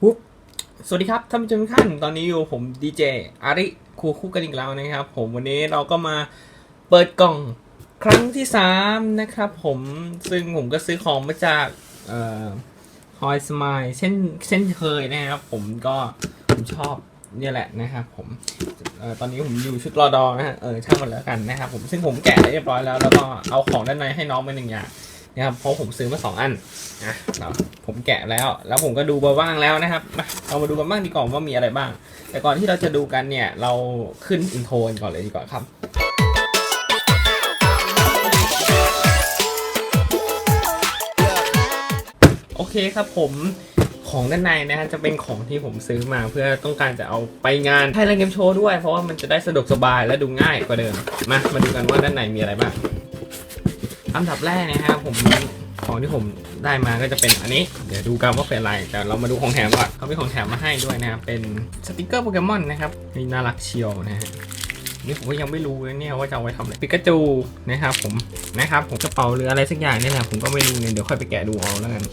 ปุ๊บสวัสดีครับท่านผู้ชมทุกท่านตอนนี้อยู่ผมดีเจอาริคูคู่กันอีกแล้วนะครับ ผมวันนี้เราก็มาเปิดกล่องครั้งที่สามนะครับผมซึ่งผมก็ซื้อของมาจากเอ่อฮอยสมายเช่นเช่นเคยนะครับผมก็ผมชอบเนี่ยแหละนะครับผมออตอนนี้ผมอยู่ชุดรอดอนะฮะเออช่างมันแล้วกันนะครับผมซึ่งผมแกะเรียบร้อยแล้วแล้วก็เอาของด้านในให้น้องไปหนึ่งอย่าง นะครับเพราะผมซื้อมาสองอันนะผมแกะแล้ว แล้วผมก็ดูมาบ้างแล้วนะครับมาเรามาดูกันบ้างดีกว่าว่ามีอะไรบ้าง แต่ก่อนที่เราจะดูกันเนี่ยเราขึ้นอินโทรกันก่อนเลยดีกว่าครับโอเคครับผมของด้านในนะฮะจะเป็นของที่ผมซื้อมาเพื่อต้องการจะเอาไปงานไทยแลนด์เกมโชว์ด้วย เพราะว่ามันจะได้สะดวกสบายและดูง่ายกว่าเดิม มามาดูกันว่าด้านในมีอะไรบ้าง อันดับแรกนะครับผมของที่ผมได้มาก็จะเป็นอันนี้ เดี๋ยวดูกันว่าเป็นอะไร แต่เรามาดูของแถมก่อนเขามีของแถมมาให้ด้วยนะครับเป็นสติกเกอร์โปเกมอนนะครับนี่น่ารักเชียวนะฮะนี่ผมก็ยังไม่รู้เลยเนี่ยว่าจะเอาไว้ทำอะไรปิกาจูนะครับผมนะครับผมกระเป๋าหรืออะไรสักอย่างเนี่ยนะผมก็ไม่รู้เนี่ยเดี๋ยวค่อยไปแกะดูเอาแล้วกัน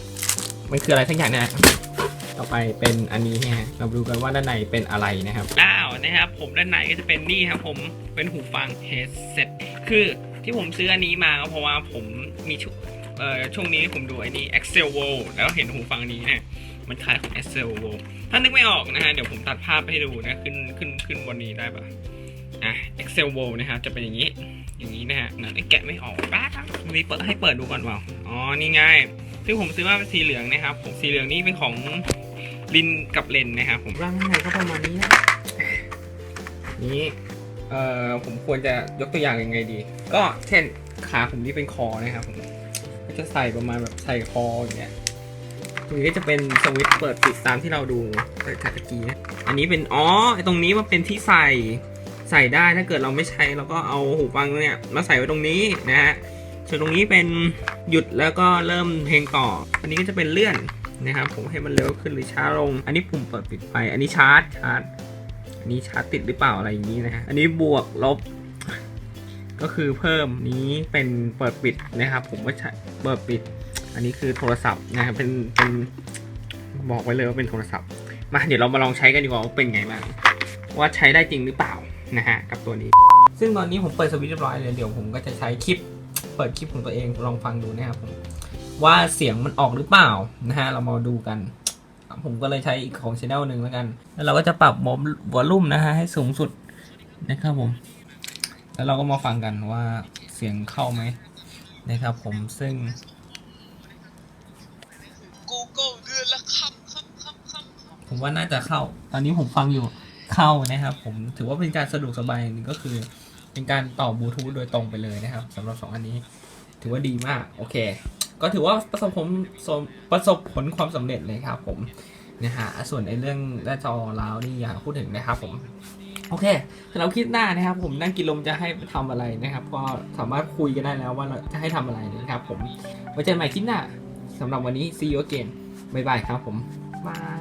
มันคืออะไรสักอย่างเนะต่อไปเป็นอันนี้เนี่ยเราดูกันว่าด้านในเป็นอะไรนะครับอ้าวนะครับผมด้านในก็จะเป็นนี่ครับผมเป็นหูฟัง headset คือ ที่ผมซื้ออันนี้มาก็เพราะว่าผมมีชุเอ่อช่วงนี้ผมดูไอ้นี่ Excel World แล้วเห็นหูฟังนี้เนี่ยมันคล้ายของ Excel World ถ้านึกไม่ออกนะฮะ เดี๋ยวผมตัดภาพให้ดูนะ ขึ้นขึ้นขึ้นบนนี้ได้ปะอะ Excel World นะครับจะเป็นอย่างนี้ อย่างนี้นะฮะนะแกะไม่ออกป้ามีเปิดให้เปิดดูก่อนเปล่าอ๋อ นี่ไง่ายซึ่งผมซื้อมาเป็นสีเหลืองนะครับ ผมสีเหลืองนี่เป็นของลินกับเลนนะครับผมร่างข้างในก็ประมาณนี้นะนี้เอ่อผมควรจะยกตัวอย่างยังไงดี ก็เช่นขาผมนี่เป็นคอนะครับผมก็จะใส่ประมาณแบบใส่คออย่างเงี้ยตรงนี้ก็จะเป็นสวิตช์เปิดปิดตามที่เราดูเปิดขาตะกี้อันนี้เป็นอ๋อตรงนี้มันเป็นที่ใส่ใส่ได้ถ้าเกิดเราไม่ใช้เราก็เอาหูฟังเนี่ยมาใส่ไว้ตรงนี้นะฮะส่วนตรงนี้เป็นหยุดแล้วก็เริ่มเพลงต่อ อันนี้ก็จะเป็นเลื่อนนะครับผมให้มันเร็วขึ้นหรือช้าลง อันนี้ปุ่มเปิดปิดไฟอันนี้ชาร์จชาร์จอันนี้ชาร์จติดหรือเปล่าอะไรอย่างนี้นะฮะอันนี้บวกลบ ก็คือเพิ่มนี้เป็นเปิดปิดนะครับ ผมก็ใช้เปิดปิด อันนี้คือโทรศัพท์นะครับเป็นเป็นบอกไว้เลยว่าเป็นโทรศัพท์มาเดี๋ยวเรามาลองใช้กันดีกว่าว่าเป็นไงบ้างว่าใช้ได้จริงหรือเปล่านะฮะกับตัวนี้ ซึ่งตอนนี้ผมเปิดสวิตช์เรียบร้อยเลยเดี๋ยวผมก็จะใช้คลิป เปิดคลิปของตัวเองลองฟังดูนะครับผมว่าเสียงมันออกหรือเปล่านะฮะเรามาดูกัน ผมก็เลยใช้อีกของช anel หนึ่งแล้วกัน แล้วเราก็จะปรับวอลวอลลุ่มนะฮะให้สูงสุดนะครับผม แล้วเราก็มาฟังกันว่าเสียงเข้าไหมนะครับผมซึ่ง Google เดือนละคำคำคำคำผมว่าน่าจะเข้า ตอนนี้ผมฟังอยู่เข้านะครับ ผมถือว่าเป็นการสะดวกสบายอย่างหนึงก็คือ เป็นการต่อบลูทูธโดยตรงไปเลยนะครับสำหรับสองอันนี้ ถือว่าดีมาก โอเค ก็ถือว่าประสบผลประสบผลความสำเร็จเลยครับผมนะฮะส่วนในเรื่องหน้าจอล้าวนี่อย่าพูดถึงนะครับผม โอเคสำหรับคลิปหน้านะครับ ผมนั่งกินลมจะให้ทำอะไรนะครับ ก็สามารถคุยกันได้แล้วว่าเราจะให้ทำอะไรนะครับ ผมไว้เจอกันใหม่คลิปหน้าสำหรับวันนี้ see you again บ๊ายบายครับผมบาย